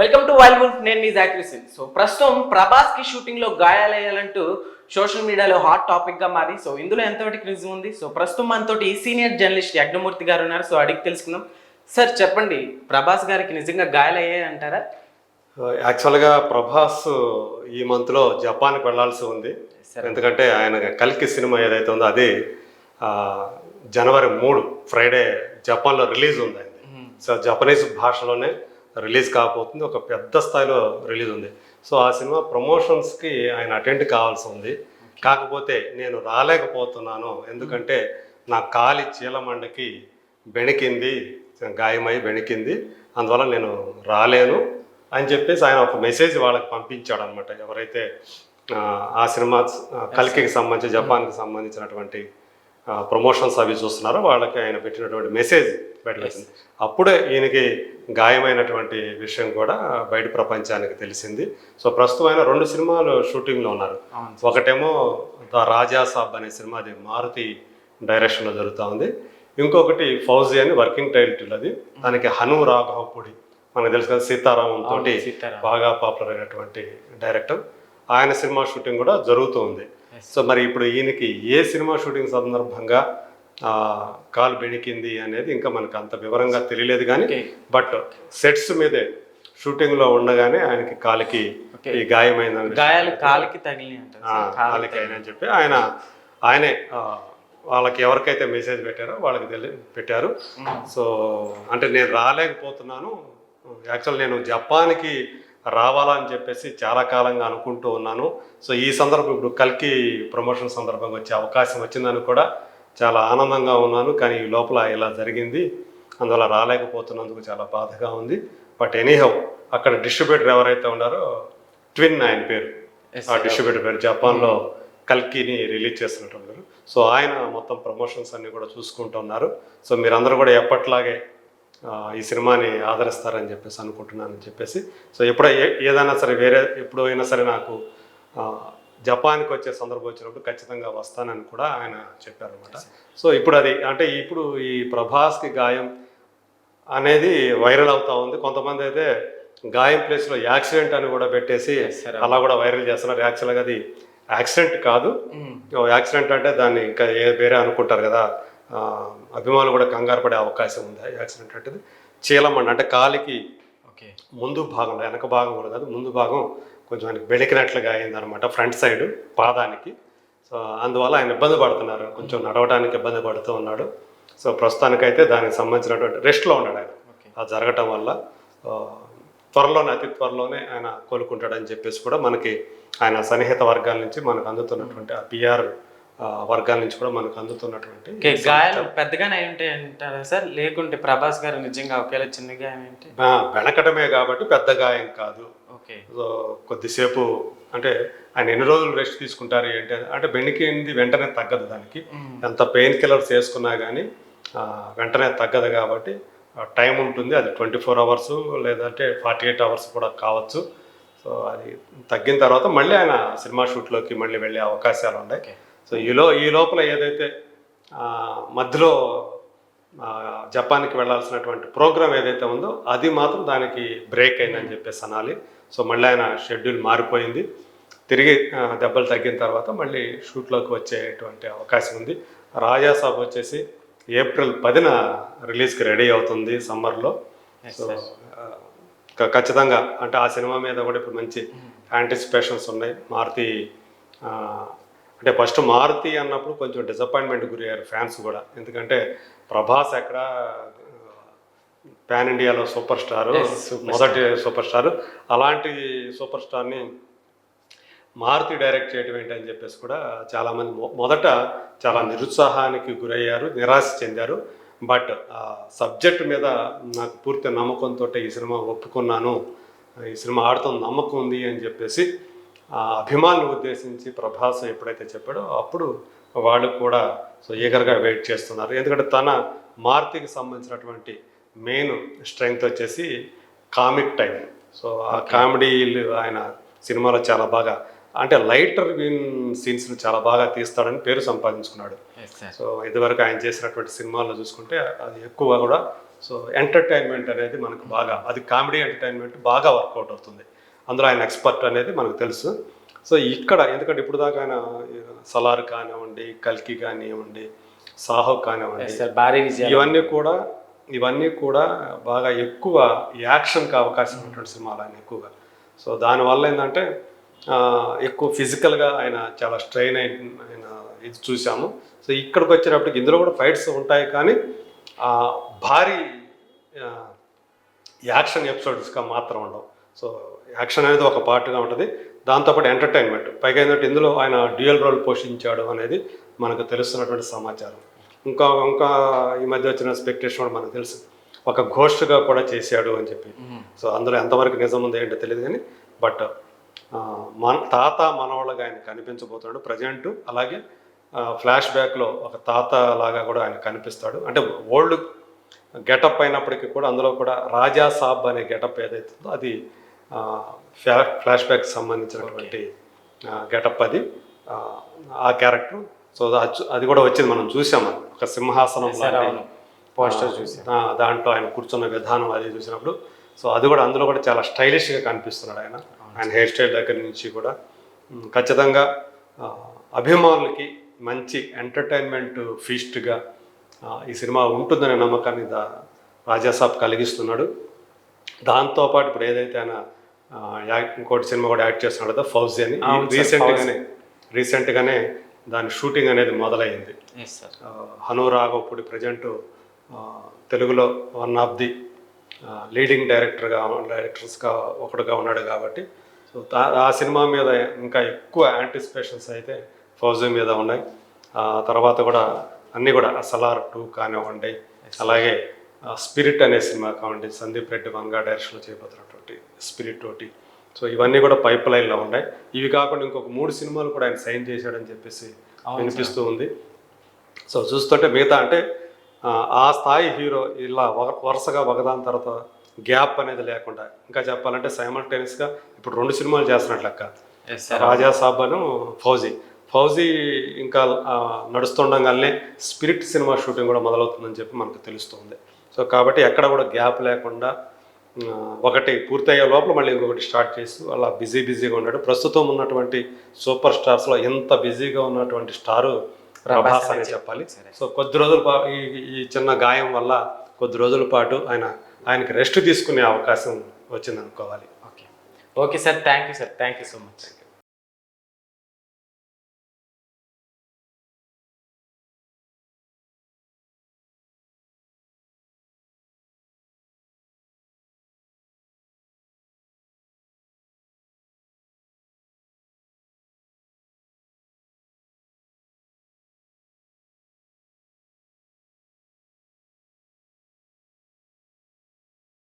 Welcome to wild wolf నేను మీ Zakir Singh so ప్రస్తుతం ప్రభాస్కి షూటింగ్లో గాయాలయ్యాలంటూ సోషల్ మీడియాలో హాట్ టాపిక్గా మారి సో ఇందులో ఎంతవరకు నిజం ఉంది? సో ప్రస్తుతం మనతోటి సీనియర్ జర్నలిస్ట్ యజ్ఞమూర్తి గారు ఉన్నారు సో అడిగి తెలుసుకుందాం. సార్ చెప్పండి ప్రభాస్ గారికి నిజంగా గాయాలయ్యాయి అంటారా? యాక్చువల్గా ప్రభాస్ ఈ మంత్లో జపాన్కి వెళ్ళాల్సి ఉంది. Sir. ఎందుకంటే ఆయన కల్కి సినిమా ఏదైతే ఉందో అది జనవరి మూడు ఫ్రైడే జపాన్లో రిలీజ్ ఉంది సో జపనీస్ భాషలోనే రిలీజ్ కాబోతుంది. ఒక పెద్ద స్థాయిలో రిలీజ్ ఉంది. సో ఆ సినిమా ప్రమోషన్స్కి ఆయన అటెండ్ కావాల్సి ఉంది. కాకపోతే నేను రాలేకపోతున్నాను. ఎందుకంటే నా కాలి చీలమండకి బెణికింది గాయమై బెణికింది. అందువల్ల నేను రాలేను అని చెప్పేసి ఆయన ఒక మెసేజ్ వాళ్ళకి పంపించాడు అనమాట ఎవరైతే ఆ, సినిమా కల్కికి సంబంధించి జపాన్కి సంబంధించినటువంటి ప్రమోషన్స్ అవి చూస్తున్నారో వాళ్ళకి ఆయన పెట్టినటువంటి మెసేజ్ బయటకు వచ్చింది అప్పుడే ఈయనకి గాయమైనటువంటి విషయం కూడా బయట ప్రపంచానికి తెలిసింది. సో ప్రస్తుతం ఆయన రెండు సినిమాలు షూటింగ్లో ఉన్నారు. ఒకటేమో ద రాజా సాబ్ అనే సినిమా అది మారుతి డైరెక్షన్లో జరుగుతూ ఉంది. ఇంకొకటి ఫౌజీ అని వర్కింగ్ టైటిల్ అది. దానికి హను రాఘవపూడి మనకు తెలుసు కదా సీతారామం తోటి. బాగా పాపులర్ అయినటువంటి డైరెక్టర్. ఆయన సినిమా షూటింగ్ కూడా జరుగుతూ ఉంది. సో మరి ఇప్పుడు ఈయనకి ఏ సినిమా షూటింగ్ సందర్భంగా కాలు బెణికింది అనేది ఇంకా మనకు అంత వివరంగా తెలియలేదు కానీ. బట్ సెట్స్ మీదే షూటింగ్లో ఉండగానే ఆయనకి కాలికి. ఈ గాయమైందని గాయాలు కాలికి తగిలి. కాలికి ఆయన అని చెప్పి ఆయన ఆయనే వాళ్ళకి ఎవరికైతే మెసేజ్ పెట్టారో వాళ్ళకి తెలి పెట్టారు సో అంటే నేను రాలేకపోతున్నాను యాక్చువల్ నేను జపాన్కి రావాలని చెప్పేసి చాలా కాలంగా అనుకుంటూ ఉన్నాను. సో ఈ సందర్భం ఇప్పుడు కల్కి ప్రమోషన్ సందర్భంగా వచ్చే అవకాశం వచ్చిందని కూడా చాలా ఆనందంగా ఉన్నాను. కానీ ఈ లోపల ఇలా జరిగింది. అందువల్ల రాలేకపోతున్నందుకు చాలా బాధగా ఉంది. బట్ ఎనీహౌ అక్కడ డిస్ట్రిబ్యూటర్ ఎవరైతే ఉన్నారో ట్విన్ ఆయన పేరు. ఆ డిస్ట్రిబ్యూటర్ పేరు జపాన్లో కల్కిని రిలీజ్ చేస్తున్నట్టు సో ఆయన మొత్తం ప్రమోషన్స్ అన్ని కూడా చూసుకుంటున్నారు సో మీరందరూ కూడా ఎప్పట్లాగే ఈ సినిమాని ఆదరిస్తారని చెప్పేసి అనుకుంటున్నానని చెప్పేసి. సో ఎప్పుడో ఏదైనా సరే వేరే ఎప్పుడు అయినా సరే నాకు జపాన్కి వచ్చే సందర్భం వచ్చినప్పుడు ఖచ్చితంగా వస్తానని కూడా ఆయన చెప్పారనమాట సో ఇప్పుడు అది అంటే ఇప్పుడు ఈ ప్రభాస్కి గాయం అనేది వైరల్ అవుతా ఉంది. కొంతమంది అయితే గాయం ప్లేస్లో యాక్సిడెంట్ అని కూడా పెట్టేసి. అలా కూడా వైరల్ చేస్తున్నారు. యాక్చువల్గా అది యాక్సిడెంట్ కాదు. మ్మ్. యాక్సిడెంట్ అంటే దాన్ని ఇంకా ఏ వేరే అనుకుంటారు కదా. అభిమానులు కూడా కంగారు పడే అవకాశం ఉంది యాక్సిడెంట్ అంటే చీలమండ అంటే కాలికి ఓకే. ముందు భాగంలో వెనక భాగం కూడా కాదు ముందు భాగం కొంచెం ఆయనకి బెణికినట్లుగా అయిందనమాట ఫ్రంట్ సైడ్ పాదానికి. సో అందువల్ల ఆయన ఇబ్బంది పడుతున్నారు కొంచెం నడవడానికి ఇబ్బంది పడుతూ ఉన్నాడు. సో ప్రస్తుతానికైతే దానికి సంబంధించినటువంటి రెస్ట్లో ఉన్నాడు ఆయన. అది జరగటం వల్ల త్వరలోనే అతి త్వరలోనే ఆయన కోలుకుంటాడని చెప్పేసి కూడా మనకి ఆయన సన్నిహిత వర్గాల నుంచి మనకు అందుతున్నటువంటి ఆ పిఆర్ వర్గాల నుంచి కూడా మనకు అందుతున్నటువంటి గాయాలు పెద్దగానే ఉంటాయి అంటారా సార్? లేకుంటే ప్రభాస్ గారు నిజంగా ఒకేలా చిన్న గాయం ఏంటి? వెనకటమే కాబట్టి పెద్ద గాయం కాదు. ఓకే. సో కొద్దిసేపు అంటే ఆయన ఎన్ని రోజులు రెస్ట్ తీసుకుంటారు ఏంటి అంటే బెణికింది వెంటనే తగ్గదు దానికి. ఎంత పెయిన్ కిల్లర్స్ వేసుకున్నా కానీ వెంటనే తగ్గదు కాబట్టి టైం ఉంటుంది. అది ట్వంటీ ఫోర్ అవర్స్ లేదంటే ఫార్టీ ఎయిట్ అవర్స్ కూడా కావచ్చు. సో అది తగ్గిన తర్వాత మళ్ళీ ఆయన సినిమా షూట్లోకి మళ్ళీ వెళ్ళే అవకాశాలు ఉన్నాయి. సో ఈలో ఈ లోపల ఏదైతే మధ్యలో జపాన్కి వెళ్ళాల్సినటువంటి ప్రోగ్రామ్ ఏదైతే ఉందో అది మాత్రం దానికి బ్రేక్ అయిందని చెప్పేసి అనాలి. సో మళ్ళీ ఆయన షెడ్యూల్ మారిపోయింది. తిరిగి దెబ్బలు తగ్గిన తర్వాత మళ్ళీ షూట్లోకి వచ్చేటువంటి అవకాశం ఉంది. రాజాసాబ్ వచ్చేసి ఏప్రిల్ పదిన రిలీజ్కి రెడీ అవుతుంది సమ్మర్లో. సో ఖచ్చితంగా అంటే ఆ సినిమా మీద కూడా ఇప్పుడు మంచి యాంటిసిపేషన్స్ ఉన్నాయి. మారుతి అంటే ఫస్ట్ మారుతి అన్నప్పుడు కొంచెం డిసప్పాయింట్మెంట్ గురయ్యారు ఫ్యాన్స్ కూడా. ఎందుకంటే ప్రభాస్ ఎక్కడ పాన్ ఇండియాలో సూపర్ స్టార్ మొదటి సూపర్ స్టార్ అలాంటి సూపర్ స్టార్ని మారుతి డైరెక్ట్ చేయడం ఏంటి అని చెప్పేసి కూడా చాలామంది మొ- మొదట చాలా నిరుత్సాహానికి గురయ్యారు నిరాశ చెందారు. బట్ ఆ సబ్జెక్ట్ మీద నాకు పూర్తి నమ్మకంతో ఈ సినిమా ఒప్పుకున్నాను ఈ సినిమా ఆడుతున్న నమ్మకం ఉంది అని చెప్పేసి అభిమానులు ఉద్దేశించి ప్రభాస్ ఎప్పుడైతే చెప్పాడో అప్పుడు వాళ్ళు కూడా సో ఈగర్గా వెయిట్ చేస్తున్నారు. ఎందుకంటే తన మారుతికి సంబంధించినటువంటి మెయిన్ స్ట్రెంగ్త్ వచ్చేసి కామిక్ టైం సో ఆ కామెడీలు ఆయన సినిమాలో చాలా బాగా అంటే లైటర్ సీన్స్ చాలా బాగా తీస్తాడని పేరు సంపాదించుకున్నాడు. సో ఇదివరకు ఆయన చేసినటువంటి సినిమాల్లో చూసుకుంటే అది ఎక్కువ కూడా సో ఎంటర్టైన్మెంట్ అనేది మనకు బాగా అది కామెడీ ఎంటర్టైన్మెంట్ బాగా వర్కౌట్ అవుతుంది. అందులో ఆయన ఎక్స్పర్ట్ అనేది మనకు తెలుసు. సో ఇక్కడ ఎందుకంటే ఇప్పుడు దాకా ఆయన సలార్ కానివ్వండి కల్కి కానివ్వండి సాహో కానివ్వండి ఇవన్నీ కూడా ఇవన్నీ కూడా బాగా ఎక్కువ యాక్షన్కి అవకాశం ఉన్నటువంటి సినిమాలు ఆయన ఎక్కువగా. సో దానివల్ల ఏంటంటే ఎక్కువ ఫిజికల్గా ఆయన చాలా స్ట్రెయిన్ అయిన ఆయన ఇది చూసాము. సో ఇక్కడికి వచ్చేటప్పటికి ఇందులో కూడా ఫైట్స్ ఉంటాయి కానీ ఆ, భారీ యాక్షన్ ఎపిసోడ్స్గా మాత్రం ఉండవు. సో యాక్షన్ అనేది ఒక పార్ట్గా ఉంటుంది. దాంతోపాటు ఎంటర్టైన్మెంట్. పైగా ఏంటంటే ఇందులో ఆయన డ్యూయల్ రోల్ పోషించాడు అనేది మనకు తెలుస్తున్నటువంటి సమాచారం. ఇంకా ఇంకా ఈ మధ్య వచ్చిన స్పెక్టేషన్ కూడా మనకు తెలుసు. ఒక ఘోష్గా కూడా చేశాడు అని చెప్పి. సో అందులో ఎంతవరకు నిజం ఉందో ఏంటో తెలియదు కానీ బట్ మన తాత మనవాళ్ళగా ఆయన కనిపించబోతున్నాడు ప్రజెంట్. అలాగే ఫ్లాష్ బ్యాక్లో ఒక తాత లాగా కూడా ఆయన కనిపిస్తాడు. అంటే ఓల్డ్ గెటప్ అయినప్పటికీ కూడా అందులో కూడా రాజా సాబ్ అనే గెటప్ ఏదైతే ఉందో అది ఫ్లాష్ బ్యాక్ సంబంధించినటువంటి గెటప్ అది. ఆ, క్యారెక్టర్ సో అది- కూడా వచ్చింది మనం చూసాం. ఒక సింహాసనం పోస్టర్ చూసి. దాంట్లో ఆయన కూర్చున్న విధానం అది చూసినప్పుడు. సో అది కూడా అందులో కూడా చాలా స్టైలిష్గా కనిపిస్తున్నాడు ఆయన. ఆయన హెయిర్ స్టైల్ దగ్గర నుంచి కూడా. ఖచ్చితంగా అభిమానులకి మంచి ఎంటర్టైన్మెంట్ ఫీస్ట్గా ఈ సినిమా ఉంటుందనే నమ్మకాన్ని దా రాజాసాబ్ కలిగిస్తున్నాడు. దాంతోపాటు ఇప్పుడు ఏదైతే ఆయన ఇంకోటి సినిమా కూడా యాక్ట్ చేస్తున్నాడు కదా ఫౌజీ అని రీసెంట్గానే రీసెంట్గానే దాని షూటింగ్ అనేది మొదలైంది. హను రాఘవపూడి ప్రజెంట్ తెలుగులో వన్ ఆఫ్ ది లీడింగ్ డైరెక్టర్గా డైరెక్టర్స్గా ఒకడుగా ఉన్నాడు కాబట్టి సో ఆ సినిమా మీద ఇంకా ఎక్కువ యాంటిసిపేషన్స్ అయితే ఫౌజీ మీద ఉన్నాయి. తర్వాత కూడా అన్నీ కూడా సలార్ టూ కానివ్వండి అలాగే స్పిరిట్ అనే సినిమా కావండి సందీప్ రెడ్డి వంగా డైరెక్షన్లో చేయబోతున్నటువంటి స్పిరిట్ ఒకటి సో ఇవన్నీ కూడా పైప్ లైన్లో ఉన్నాయి. ఇవి కాకుండా ఇంకొక మూడు సినిమాలు కూడా ఆయన సైన్ చేశాడని చెప్పేసి వినిపిస్తూ ఉంది. సో చూస్తుంటే మిగతా అంటే ఆ, స్థాయి హీరో ఇలా వరుసగా ఒకదాని తర్వాత గ్యాప్ అనేది లేకుండా ఇంకా చెప్పాలంటే సైమల్టేనియస్గా ఇప్పుడు రెండు సినిమాలు చేస్తున్నట్లు లెక్క. రాజా సాబ్ అను ఫౌజీ. ఫౌజీ ఇంకా నడుస్తుండగానే స్పిరిట్ సినిమా షూటింగ్ కూడా మొదలవుతుందని చెప్పి మనకు తెలుస్తుంది సో కాబట్టి ఎక్కడ కూడా గ్యాప్ లేకుండా ఒకటి పూర్తయ్యే లోపల మళ్ళీ ఇంకొకటి స్టార్ట్ చేస్తూ అలా బిజీ బిజీగా ఉన్నాడు. ప్రస్తుతం ఉన్నటువంటి సూపర్ స్టార్స్లో ఎంత బిజీగా ఉన్నటువంటి స్టారు ప్రభాస్ అనే చెప్పాలి. సో కొద్ది రోజుల పా- ఈ ఈ చిన్న గాయం వల్ల కొద్ది రోజుల పాటు ఆయన ఆయనకి రెస్ట్ తీసుకునే అవకాశం వచ్చింది అనుకోవాలి okay. Okay sir. Thank you sir. Thank you so much.